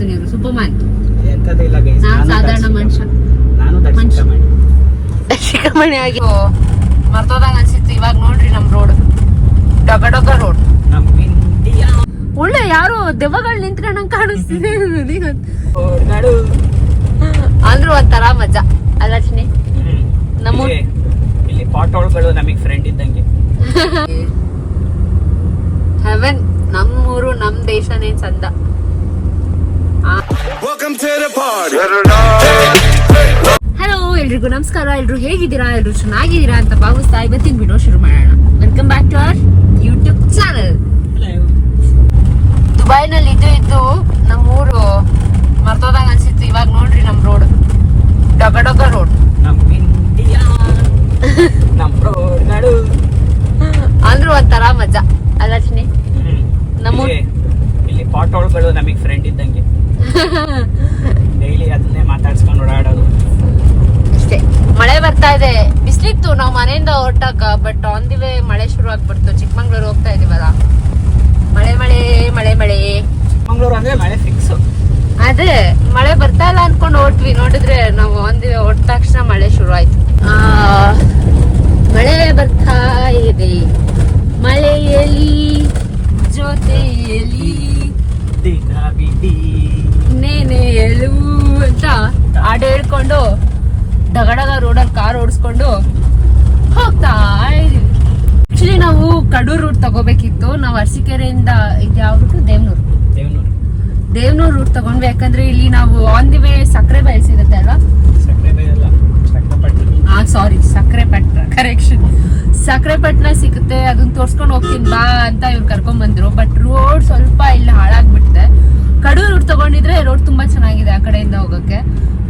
ನೀರು Superman ಎಂತದಿಲ್ಲ guys ನಾನ್ ಸಾಧಾರಣ ಮನುಷ್ಯ. ನಾನು ಮನುಷ್ಯ. ದರ್ಶಿಕ ಮಾಡಿ ಶಿಖಮಣಿ ಆಗಿ ಮರ್ತೋದಾಗ ಅನ್ಸಿತ್ತು ಇವಾಗ ನೋಡ್ರಿ ನಮ್ ರೋಡ್ ಡಗ ಡಗ ರೋಡ್ ಒಳ್ಳೆ ಯಾರೋ ದೆವ್ವಗಳು ನಿಂತ್ಕೊಂಡಂಗ್ ಕಾಣಿಸ್ತಿದೆ ಅಂದ್ರೆ ಒಂಥರ ಮಜಾ. ಅಲ್ಲ ಚಿನಿ ನಮ್ಮ- ಇಲ್ಲಿ- ಇಲ್ಲಿ ಪಾಟೋಳ್ಗಳು ನಮಗ್ ಫ್ರೆಂಡ್ ಇದ್ದಂಗೆ. ಹೆವೆನ್ ನಮ್ಮೂರು ನಮ್ ದೇಶನೇ ಚಂದ. ಹಲೋ ಎಲ್ರಿಗೂ ನಮಸ್ಕಾರ. ಎಲ್ರು ಹೇಗಿದ್ದೀರಾ? ಎಲ್ರು ಚೆನ್ನಾಗಿದ್ದೀರಾ ಅಂತ ಭಾವಿಸ್ತಾ ಇವತ್ತಿನ ವಿಡಿಯೋ ಶುರು ಮಾಡೋಣ. Welcome back to our YouTube channel ದುಬೈನಲ್ಲಿ ಇದ್ದು ಇದ್ದು ನಮ್ಮೂರು ಮರ್ತೋದಂಗ ಅನ್ಸಿತ್ತು. ಇವಾಗ ನೋಡ್ರಿ ನಮ್ ರೋಡ್ ಡಗ ಡಗ ರೋಡ್ ಅಂದ್ರೂ ಒಂಥರ ಮಜಾ. ಅಲ್ಲ ಚಿನಿ ನಮ್ಮ- ಇಲ್ಲಿ- ಇಲ್ಲಿ ಪಾಟೋಳ್ಗಳು ನಮಗ್ ಫ್ರೆಂಡ್ ಇದ್ದಂಗೆ. ಡೈಲಿ ಅದನ್ನೇ ಮಾತಾಡ್ಸ್ಕೊಂಡು ಓಡಾಡೋದು. ಅಷ್ಟೇ. ಮಳೆ ಬರ್ತಾ ಇದೆ. ಬಿಸ್ಲಿತ್ತು. ನಾವು ಮನೆಯಿಂದ ಹೊರಟಾಗ ಬಟ್ ಆನ್ ದಿ ವೇ ಮಳೆ ಶುರು ಆಗ್ಬಿಡ್ತು. ಚಿಕ್ಕಮಂಗ್ಳೂರು ಹೋಗ್ತಾ ಇದೀವಲ್ಲ. ಮಳೆ ಮಳೆ ಮಳೆ ಮಳೆ. ಮಂಗಳೂರು ಅಂದ್ರೆ ಮಳೆ ಫಿಕ್ಸ್ ಅದೇ. ಮಳೆ ಬರ್ತಾ ಇಲ್ಲ ಅನ್ಕೊಂಡು ಹೊಟ್ವಿ ನೋಡಿದ್ರೆ ನಾವು ಆನ್ ದಿ ವೇ ಹೊಟ್ಟ ತಕ್ಷಣ ಮಳೆ ಶುರು ಆಯ್ತು. ಆ, ಮಳೆ ಬರ್ತಾ ಇದೆ. ಮಳೆಯಲ್ಲಿ ಜೊತೆಯಲ್ಲಿ. ಅಂತ ಹಿಡ್ಕೊಂಡು ದಗಡಗ ರೋಡಲ್ಲಿ ಕಾರ್ ಓಡಿಸ್ಕೊಂಡು ಹೋಗ್ತಾ ಇದೀವಿ ಆಕ್ಚುಲಿ ನಾವು ಕಡೂರ್ ರೂಟ್ ತಗೋಬೇಕಿತ್ತು. ನಾವು ಅರಸಿಕೆರೆಯಿಂದ ಇದು ಯಾವ ರೂಟ್ ದೇವ್ನೂರು. ದೇವನೂರು. ದೇವ್ನೂರ್ ರೂಟ್ ತಗೊಂಡ್ವಿ. ಯಾಕಂದ್ರೆ ಇಲ್ಲಿ ನಾವು ಆನ್ ದಿ ವೇ ಸಕ್ಕರೆ ಬಯಲ್ ಸಿಗುತ್ತೆ ಅಲ್ವಾ? ಹಾ ಸಾರಿ ಸಕ್ಕರೆ ಪಟ್ನ ಕರೆಕ್ಷನ್ ಸಕ್ಕರೆ ಪಟ್ನ ಸಿಗುತ್ತೆ. ಅದನ್ನ ತೋರ್ಸ್ಕೊಂಡು ಹೋಗ್ತೀನಿ ಬಾ ಅಂತ ಇವ್ರು ಕರ್ಕೊಂಡ್ ಬಂದ್ರು ಬಟ್ ರೋಡ್ ಸ್ವಲ್ಪ ಇಲ್ಲಿ ಹಾಳಾಗ್ಬಿಟ್ಟಿದೆ. ಕಡೂರ್ ರೂಟ್ ತಗೊಂಡಿದ್ರೆ ರೋಡ್ ತುಂಬಾ ಚೆನ್ನಾಗಿದೆ ಆ ಕಡೆಯಿಂದ ಹೋಗಕ್ಕೆ.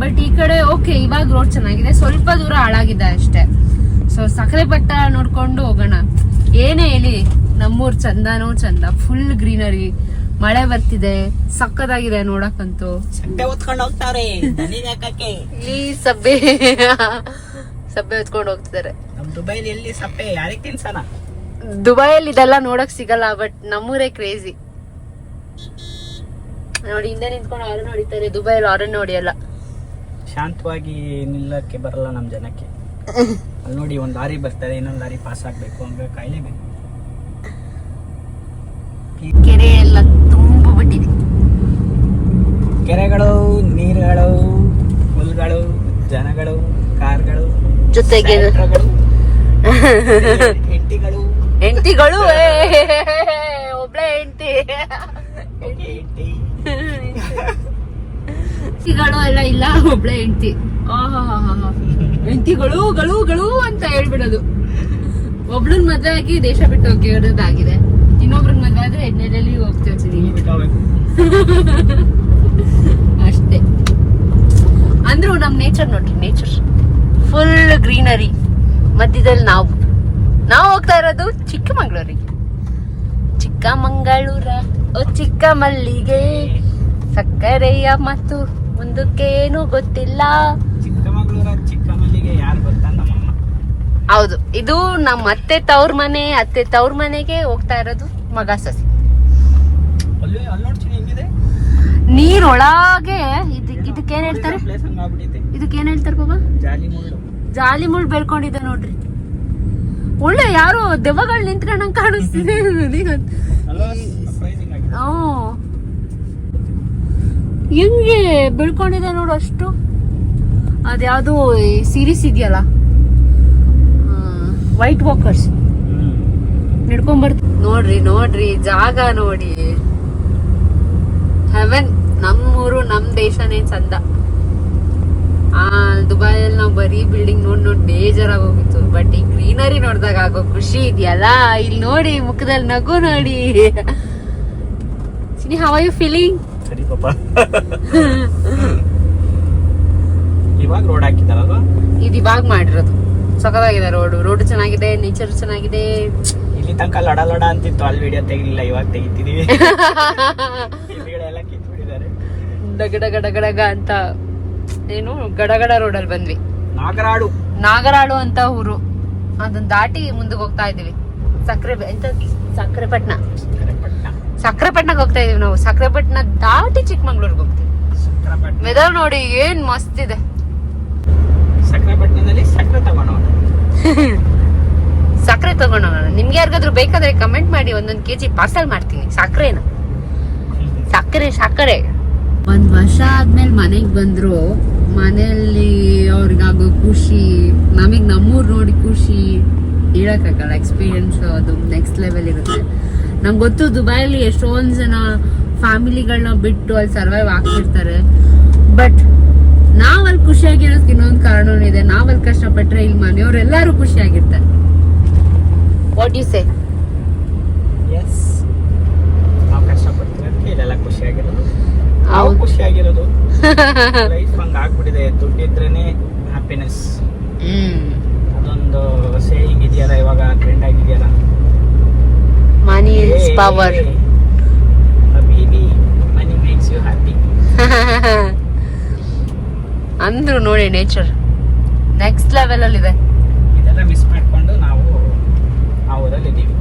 ಬಟ್ ಈ ಕಡೆ ಓಕೆ ಇವಾಗ ರೋಡ್ ಚೆನ್ನಾಗಿದೆ. ಸ್ವಲ್ಪ ದೂರ ಹಾಳಾಗಿದೆ ಅಷ್ಟೇ. ಸೊ ಸಕ್ಕರೆ ಪಟ್ಟ ನೋಡ್ಕೊಂಡು ಹೋಗೋಣ. ಏನೇ ಹೇಳಿ ನಮ್ಮೂರ್ ಚಂದನೂ ಚಂದ. ಫುಲ್ ಗ್ರೀನರಿ ಮಳೆ ಬರ್ತಿದೆ. ಸಕ್ಕದಾಗಿದೆ ನೋಡಕ್ಕಂತೂ. ಈ ಸಬ್ಬೆ. ಸಬ್ಬೆ ಹೊತ್ಕೊಂಡು ಹೋಗ್ತಿದ್ದಾರೆ. ದುಬೈಯಲ್ಲಿ ಇದೆಲ್ಲ ನೋಡಕ್ ಸಿಗಲ್ಲ ಬಟ್ ನಮ್ಮೂರೇ ಕ್ರೇಜಿ ನೋಡಿ ಹಿಂದೆ ನಿಂತ್ಕೊಂಡು ಹಾರನ್ ಹೊಡಿತಾರೆ ದುಬೈಯಲ್ಲಿ ಹಾರನ್ ಹೊಡಿಯಲ್ಲ ಶಾಂತವಾಗಿ ನಿಲ್ಲಕ್ಕೆ ಬರಲ್ಲ ನಮ್ಮ ಜನಕ್ಕೆ. ಅಲ್ಲಿ ನೋಡಿ ಒಂದು ದಾರಿ ಬರ್ತಾರೆ ಇನ್ನೊಂದು ದಾರಿ ಪಾಸ್ ಆಗ್ಬೇಕು ಅಂದ್ರೆ ಕಾಯ್ಲೇಬೇಕು ಕೆರೆ ಎಲ್ಲ ತುಂಬ ಬಿಟ್ಟಿದೆ. ಕೆರೆಗಳು ನೀರುಗಳು ಹುಲ್ಗಳು ಜನಗಳು ಕಾರ್ಗಳು ಜೊತೆಗೆ ಎಂಟಿಗಳು ಎಂಟಿಗಳು ಒಬ್ಳೆ ಹೆಂಡತಿ ಹೆಂಡತಿ ಹೆಂಡತಿಗಳು ಎಲ್ಲ ಇಲ್ಲ ಒಬ್ಳೆ ಹೆಂಡತಿ. ಹೆಂಡತಿಗಳು ಗಳು ಗಳು ಅಂತ ಹೇಳ್ಬಿಡೋದು. ಒಬ್ಳನ್ ಮದ್ವೆ ಆಗಿ ದೇಶ ಬಿಟ್ಟು ಹೋಗಿರೋದಾಗಿದೆ. ಇನ್ನೊಬ್ರನ್ ಮದ್ವೆ ಆದ್ರೆ ಎಣ್ಣೆಯಲ್ಲಿ ಹೋಗ್ತಿರ್ತೀನಿ ಅಷ್ಟೇ. ಅಂದ್ರು ನಮ್ ನೇಚರ್ ನೋಡ್ರಿ ನೇಚರ್ ಫುಲ್ ಗ್ರೀನರಿ ಮಧ್ಯದಲ್ಲಿ ನಾವು. ನಾವು ಹೋಗ್ತಾ ಇರೋದು ಚಿಕ್ಕಮಂಗ್ಳೂರಿಗೆ. ಚಿಕ್ಕಮಂಗಳೂರ ಓ ಚಿಕ್ಕ ಮಲ್ಲಿಗೆ ಸಕ್ಕರೆಯ ಮತ್ತು ಮುಂದಕ್ಕೇನು ಗೊತ್ತಿಲ್ಲ. ಚಿಕ್ಕಮಗಳೂರ ಚಿಕ್ಕಮಲ್ಲಿಗೆ ಯಾರು ಗೊತ್ತಾ ನಮ್ಮಮ್ಮ? ಹೌದು ಇದು ನಮ್ಮ ಅತ್ತೆ ತವ್ರ ಮನೆ ಅತ್ತೆ ತವ್ರ ಮನೆಗೆ ಹೋಗ್ತಾ ಇರೋದು ಮಗ ಸಸಿ. ನೀರೊಳಗೆ ಇದಕ್ ಇದಕ್ಕೇನ್ ಹೇಳ್ತಾರೆ? ಇದಕ್ಕೆ ಹಂಗಾಗ್ಬಿಟ್ಟೈತೆ ಇದಕ್ಕೇನ್ ಹೇಳ್ತಾರೆ ಬಾಬಾ ಜಾಲಿ ಮುಳ್ಳು. ಬೆಳ್ಕೊಂಡಿದೆ ನೋಡ್ರಿ. ಒಳ್ಳೆ ಯಾರು ದೆವ್ವಗಳು ನಿಂತ್ಕೊಂಡಂಗ್ ಕಾಣಿಸ್ತಿದೆ. ನನಗಂತೂ. ಅಲ್ವಾ ಸರ್ಪ್ರೈಸಿಂಗ್ ಆಗಿದೆ ಹ್ಮ್. ಹೆಂಗೆ ಬೆಳ್ಕೊಂಡಿದೆ ನೋಡು ಅಷ್ಟು? ಅದ್ಯಾವ್ದು ಸೀರೀಸ್ ಇದೆಯಲ್ಲ? White walkers hmm. ನಡ್ಕೊಂಡ್ ಬರ್ತ ನೋಡ್ರಿ ನೋಡ್ರಿ, ಜಾಗ ನೋಡಿ. ಹೆವೆನ್ ನಮ್ಮೂರು, ನಮ್ ದೇಶನೇ ಚಂದ. ಆ ದುಬೈ ಅಲ್ಲಿ ನಾವು ಬರೀ ಬಿಲ್ಡಿಂಗ್ ನೋಡ್ ನೋಡ್ ಬೇಜಾರಾಗಿ ಹೋಗಿತ್ತು ಬಟ್ ಈ ಗ್ರೀನರಿ ನೋಡ್ದಾಗ ಆಗೋ ಖುಷಿ ಇದೆಯಲ್ಲ? ಇಲ್ಲಿ ನೋಡಿ ಮುಖದಲ್ಲಿ ನಗು ನೋಡಿ. ಸಿನಿ ಹವ ಯು ಫೀಲಿಂಗ್ ಸರಿ ಪಾಪ. ಇವಾಗ ರೋಡ್ ಹಾಕಿದಾರಲ್ವಾ ಇದು ಇವಾಗ ಮಾಡಿರೋದು. ಸಖತ್ತಾಗಿದೆ ರೋಡ್ ರೋಡ್ ಚೆನ್ನಾಗಿದೆ ನೇಚರ್ ಚೆನ್ನಾಗಿದೆ. ಇಲ್ಲಿ ತನಕ ಲಡ ಲಡ ಅಂತಿತ್ತು ಅಲ್ಲಿ ವಿಡಿಯೋ ತೆಗಿಲಿಲ್ಲ ಇವಾಗ ತೆಗಿತಿದೀವಿ ಎಲ್ಲ ಕಿತ್ಬಿಟ್ಟಿದ್ದಾರೆ. ಡಗ ಡಗ ಅಂತ. ಏನು ಗಡಗಡ ರೋಡಲ್ಲಿ ಬಂದ್ವಿ. ನಾಗರಾಡು. ನಾಗರಾಡು ಅಂತ ಊರು. ಅದನ್ನ ದಾಟಿ ಮುಂದಕ್ಕೆ ಹೋಗ್ತಾ ಇದೀವಿ ಸಕ್ಕರೆ ಎಂತ? ಸಕ್ಕರೆ ಪಟ್ನ ಪಟ್ಟಣ ಸಕ್ರೆಪಟ್ಟಣಕ್ಕೆ ಹೋಗ್ತಾ ಇದೀವಿ ನಾವು. ಸಕ್ರೆಪಟ್ಟಣ ದಾಟಿ ಚಿಕ್ಕಮಂಗ್ಳೂರ್ಗೆ ಹೋಗ್ತೀವಿ. ವೆದರ್ ನೋಡಿ ಏನ್ ಮಸ್ತ್ ಇದೆ. ಸಕ್ರಪಟ್ಟಣದಲ್ಲಿ ಸಕ್ಕರೆ ತಗೊಂಡೋಣ ನಿಮ್ಗೆ ಯಾರಿಗಾದ್ರೂ ಬೇಕಾದ್ರೆ ಕಮೆಂಟ್ ಮಾಡಿ ಒಂದೊಂದ್ ಕೆಜಿ ಪಾರ್ಸಲ್ ಮಾಡ್ತೀನಿ. ಸಕ್ಕರೆನ ಸಕ್ಕರೆ ಸಕ್ಕರೆ. ಒಂದ್ ವರ್ಷ ಆದ್ಮೇಲೆ ಮನೆಗ್ ಬಂದ್ರು. ಮನೆಯಲ್ಲಿ ಅವ್ರಿಗಾಗೋ ಖುಷಿ ನಮಗ್ ನಮ್ಮೂರ್ ನೋಡಿ ಖುಷಿ. ಹೇಳಕ್ಕಾಗಲ್ಲ ಎಕ್ಸ್ಪೀರಿಯನ್ಸ್ ಅದು ನೆಕ್ಸ್ಟ್ ಲೆವೆಲ್ ಇರುತ್ತೆ. ನಂಗೆ ಗೊತ್ತು ದುಬೈಲಿ ಎಷ್ಟೊಂದು ಜನ ಫ್ಯಾಮಿಲಿಗಳನ್ನ ಬಿಟ್ಟು ಅಲ್ಲಿ ಸರ್ವೈವ್ ಆಗ್ತಿರ್ತಾರೆ. ಬಟ್ ನಾವಲ್ಲಿ ಖುಷಿಯಾಗಿರೋದಕ್ಕೆ ಇನ್ನೊಂದು ಕಾರಣನೂ ಇದೆ. ನಾವಲ್ಲಿ ಕಷ್ಟಪಟ್ರೆ ಇಲ್ಲಿ ಮನೆಯವರೆಲ್ಲರೂ ಖುಷಿಯಾಗಿರ್ತಾರೆ. ವಾಟ್ ಯು ಸೇ ಎಸ್ ನಾವು ಕಷ್ಟಪಡ್ತಿರೋದಕ್ಕೆ ಇಲ್ಲೆಲ್ಲ ಖುಷಿಯಾಗಿರೋದು. ನಾವು. ಖುಷಿಯಾಗಿರೋದು. ಲೈಫ್ ಹಂಗೆ ಆಗ್ಬಿಟ್ಟಿದೆ. ದುಡ್ಡಿದ್ರೇನೆ ಹ್ಯಾಪಿನೆಸ್ ಹ್ಮ್. ಅದೊಂದು ಸೇಯಿಂಗ್ ಇದೆಯಲ್ಲ ಪವರ್ ಹಬೀಬಿ ಮನಿ ಮೇಕ್ಸ್ ಯು ಹ್ಯಾಪಿ ಅಂದ್ರು ನೋಡಿ ನೇಚರ್ ನೆಕ್ಸ್ಟ್ ಲೆವೆಲ್ ಅಲ್ಲಿ ಇದೆ. ಇದೆಲ್ಲ ಮಿಸ್ ಮಾಡ್ಕೊಂಡು ನಾವು ಆ ಊರಲ್ಲಿ ಇದ್ದೀವಿ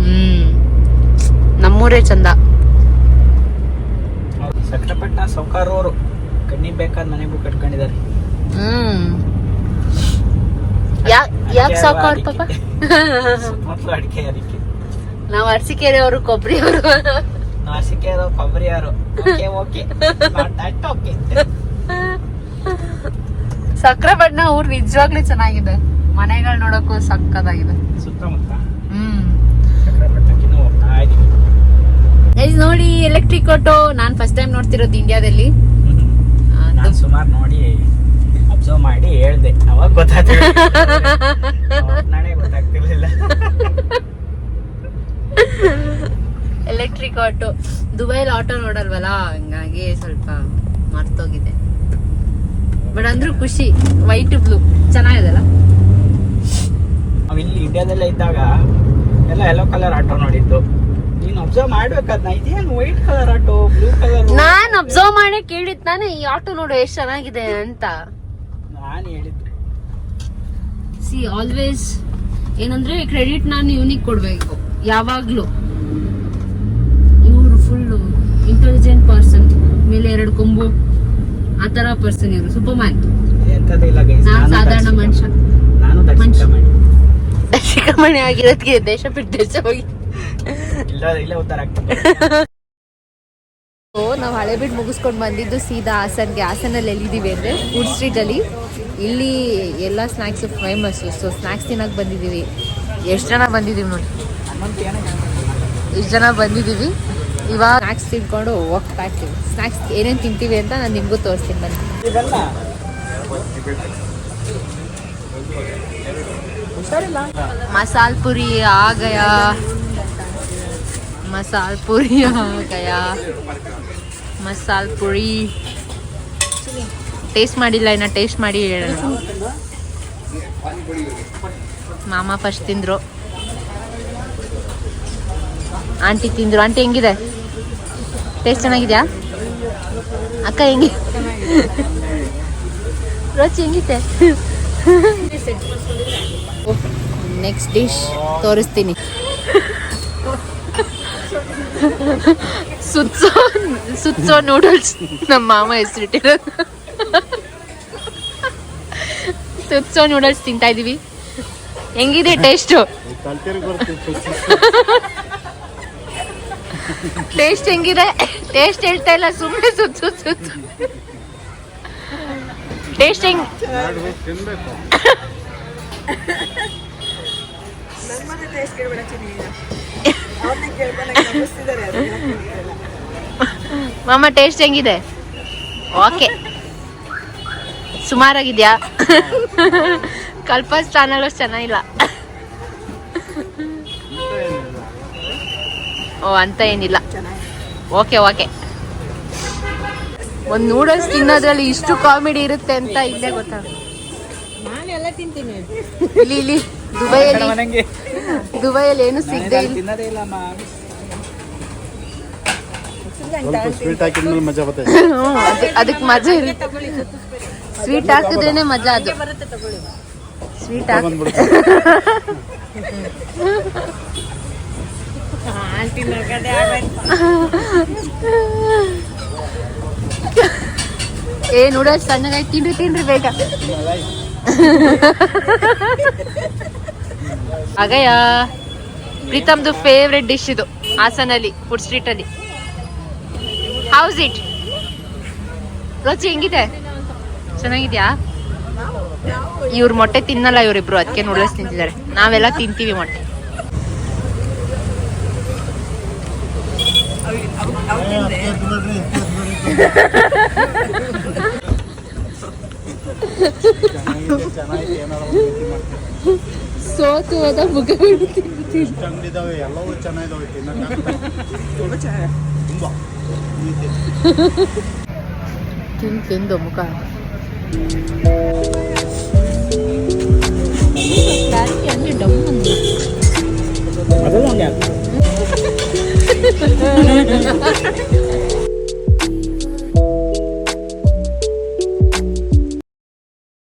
ಹ್ಮ್. ನಮ್ಮೂರೇ ಚಂದ. ಸಕ್ರಪಟ್ಟಣ ಸೌಕಾರವರು ಕಣ್ಣಿಗೆ ಬೇಕಾದ ಮನೆಗೂ ಕಟ್ಕೊಂಡಿದ್ದಾರೆ. ಹ್ಮ್. ಯಾಕ್ ಸಾಕಾಡ್ ಪಾಪ ಸುತ್ತಮುತ್ತಲು ಅಡಿಕೆ. ಅದಕ್ಕೆ ನಾವ್ ಅರಸಿಕೆರೆ ಅವರು ಕೊಬ್ಬರಿ ಅವರು ನಾಸಿಕೆಯರು ಕೊಬ್ಬರಿಯರು ಓಕೆ ಓಕೆ ಓಕೆ ಸಕ್ಕರೆ ಬಣ್ಣ ಊರ್ ನಿಜವಾಗ್ಲೂ ಚೆನ್ನಾಗಿದೆ. ಮನೆಗಳು ನೋಡಕ್ಕೂ ಸಕ್ಕದಾಗಿದೆ ಸುತ್ತಮುತ್ತ? ಹ್ಮ್. ನೋಡಿ ಎಲೆಕ್ಟ್ರಿಕ್ ಆಟೋ ನಾನ್ ಫಸ್ಟ್ ಟೈಮ್ ನೋಡ್ತಿರೋದು ಇಂಡಿಯಾದಲ್ಲಿ ನಾನು ಸುಮಾರು ನೋಡಿ ಅಬ್ಸರ್ವ್ ಮಾಡಿ ಹೇಳ್ದೆ. ಅವಾಗ ಗೊತ್ತಾಗ್ತಿರ್ಲಿಲ್ಲ. ಎಲೆಕ್ಟ್ರಿಕ್ ಆಟೋ ದುಬೈಲಿ ಆಟೋ ನೋಡಲ್ವಲ್ಲ? ಹಂಗಾಗಿ ಸ್ವಲ್ಪ ಮರ್ತೋಗಿದೆ. ಬಟ್ ಅಂದ್ರೂ ಖುಷಿ. ವೈಟ್ ಬ್ಲೂ ಚೆನ್ನಾಗಿದೆ ಅಲ್ಲ ಇಲ್ಲಿ ಇಂಡಿಯಾದಲ್ಲೇ ಇದ್ದಾಗ ಎಲ್ಲ ಯೆಲ್ಲೋ ಕಲರ್ ಆಟೋ ನೋಡಿದ್ದು. ನೀನು ಅಬ್ಸರ್ವ್ ಮಾಡ್ಬೇಕಾದ್ನ ಇದೇನು white colour auto blue colour ನಾನ್ ಅಬ್ಸರ್ವ್ ಮಾಡಿ ಕೇಳಿದ್ ನಾನು ಈ ಆಟೋ ನೋಡು ಎಷ್ಟು ಚೆನ್ನಾಗಿದೆ ಅಂತ. ನಾನು ಹೇಳಿದ್ದು. ಸಿ ಆಲ್ವೇಸ್ ಏನಂದ್ರೆ ಕ್ರೆಡಿಟ್ ನಾನು ಇವನಿಗೆ ಕೊಡ್ಬೇಕು. ಯಾವಾಗ್ಲೂ. ಇವರು ಫುಲ್ ಇಂಟೆಲಿಜೆಂಟ್ ಪರ್ಸನ್ ಮೇಲೆ ಎರಡು ಕೊಂಬು ಆ ಥರ ಪರ್ಸನ್ ಇವರು. ಸೂಪರ್ ಮ್ಯಾನ್ ನಾನು ಇಲ್ಲ ಗೈಸ್ ನಾನ್ ಸಾಧಾರಣ ಮನುಷ್ಯ. ಮನುಷ್ಯ. ಶಿಖಮಣಿ ಆಗಿರೋದಕ್ಕೆ ದೇಶ ಬಿಟ್ಟು ದೇಶ ಹೋಗಿ. ಇಲ್ಲ ಇಲ್ಲ ಬಿಟ್ಟು ನಾವು ಮುಗಿಸ್ಕೊಂಡು ಬಂದಿದ್ದು ಸೀದಾ ಹಾಸನ್ಗೆ. ಹಾಸನಲ್ಲಿ ಎಲ್ಲಿದ್ದೀವಿ ಅಂದರೆ ಫುಡ್ ಸ್ಟ್ರೀಟಲ್ಲಿ ಇಲ್ಲಿ ಎಲ್ಲ ಸ್ನ್ಯಾಕ್ಸು ಫೇಮಸ್ಸು ಸೊ ಸ್ನ್ಯಾಕ್ಸ್ ತಿನ್ನಕ್ಕೆ ಬಂದಿದ್ದೀವಿ. ಎಷ್ಟು ಜನ ಬಂದಿದ್ದೀವಿ ನೋಡಿ. ಇಷ್ಟು ಜನ ಬಂದಿದ್ದೀವಿ. ಇವಾಗ ಸ್ನ್ಯಾಕ್ಸ್ ತಿನ್ಕೊಂಡು ಹೋಗ್ತಾ ಇರ್ತೀವಿ ಸ್ನ್ಯಾಕ್ಸ್ ಏನೇನು ತಿಂತೀವಿ ಅಂತ ನಾನು ನಿಮಗೂ ತೋರಿಸ್ತೀನಿ ಬನ್ನಿ. ಮಸಾಲ್ ಪುರಿ ಆಗಯ. ಗಯಾ ಮಸಾಲ್ ಪುರಿ ಆಗಯ. ಗಯಾ ಮಸಾಲ್ ಪುರಿ. ಟೇಸ್ಟ್ ಮಾಡಿಲ್ಲ ಇನ್ನ ಟೇಸ್ಟ್ ಮಾಡಿ ಹೇಳೋಣ ಮಾಮ ಫಸ್ಟ್ ತಿಂದ್ರು. ಆಂಟಿ ತಿಂದ್ರು. ಆಂಟಿ ಹೆಂಗಿದೆ? ಟೇಸ್ಟ್ ಚೆನ್ನಾಗಿದ್ಯಾ? ಅಕ್ಕ ಹೆಂಗಿ? ರುಚಿ ಹೆಂಗಿತ್ತೆ? ನೆಕ್ಸ್ಟ್ ಡಿಶ್ ತೋರಿಸ್ತೀನಿ. ಸುತ್ಸೋ ಸುತ್ಸೋ ನೂಡಲ್ಸ್ ನಮ್ಮ ಮಾಮ ಹೆಸರಿಟ್ಟಿರೋದು. ಸುತ್ಸೋ ನೂಡಲ್ಸ್ ತಿಂತಾ ಇದೀವಿ. ಹೆಂಗಿದೆ ಟೇಸ್ಟು ಟೇಸ್ಟ್ ಹೆಂಗಿದೆ? ಟೇಸ್ಟ್ ಹೇಳ್ತಾ ಇಲ್ಲ ಸುಮ್ಮನೆ ಸುತ್ತು ಸುತ್ತು. ಟೇಸ್ಟ್ ಹೆಂಗ್ ಮಾಮ ಟೇಸ್ಟ್ ಹೆಂಗಿದೆ? ಓಕೆ. ಸುಮಾರಾಗಿದ್ಯಾ? ಕಲ್ಪಸ್ ಚಾನಲ್ ಅಷ್ಟು ಚೆನ್ನಾಗಿಲ್ಲ. ಓ ಅಂತ ಏನಿಲ್ಲ. ಓಕೆ ಓಕೆ ಒಂದು ನೂಡಲ್ಸ್ ತಿನ್ನೋದ್ರಲ್ಲಿ ಇಷ್ಟು ಕಾಮಿಡಿ ಇರುತ್ತೆ ಅಂತ ಇಲ್ಲೇ ಗೊತ್ತಾಗುತ್ತೆ ನಾನೆಲ್ಲ ತಿಂತೀನಿ. ಇಲ್ಲಿ ಇಲ್ಲಿ ದುಬೈಯಲ್ಲಿ ದುಬೈಯಲ್ಲಿ ಏನು ಸಿಗದೆ ಇಲ್ಲ. ಅದಕ್ಕೆ ಮಜಾ ಇರುತ್ತೆ. ಸ್ವೀಟ್ ಹಾಕಿದ್ರೇನೆ ಮಜಾ ಅದು. ಬರುತ್ತೆ ತಗೊಳ್ಳಿ. ಸ್ವೀಟ್ ಹಾಕಿ ಏ ನೂಡಲ್ಸ್ ಸಣ್ಣಗಾಗಿ ತಿನ್ರಿ ತಿನ್ರಿ ಬೇಗ. ಹಾಗಯ್ಯ ಪ್ರೀತಮ್ದು ಫೇವ್ರೆಟ್ ಡಿಶ್ ಇದು ಹಾಸನಲ್ಲಿ ಫುಡ್ ಸ್ಟ್ರೀಟ್ ಅಲ್ಲಿ. ಹೌಸ್ ಇಟ್ ರುಚಿ ಹೆಂಗಿದೆ? ಚೆನ್ನಾಗಿದ್ಯಾ? ಇವ್ರ ಮೊಟ್ಟೆ ತಿನ್ನಲ್ಲ ಇವರಿಬ್ರು ಅದಕ್ಕೆ ನೂಡಲ್ಸ್ ತಿಂತಿದ್ದಾರೆ. ನಾವೆಲ್ಲ ತಿಂತೀವಿ ಮೊಟ್ಟೆ. ಸೋತು ಹೋದ ಮುಗ ಎಷ್ಟು ಅಂಗಡಿ ಇದಾವೆ ಎಲ್ಲವೂ ಚೆನ್ನಾಗಿದಾವೆ ತಿನ್ನಕ್ಕೆ ತುಂಬ ನೀತಿ ತಿಂದು ತಿಂದು ಮುಖ ಹಂಗೆ ಡಮ್ ಅಂದ್ರು. ಅದು ಹಂಗೆ Thank you.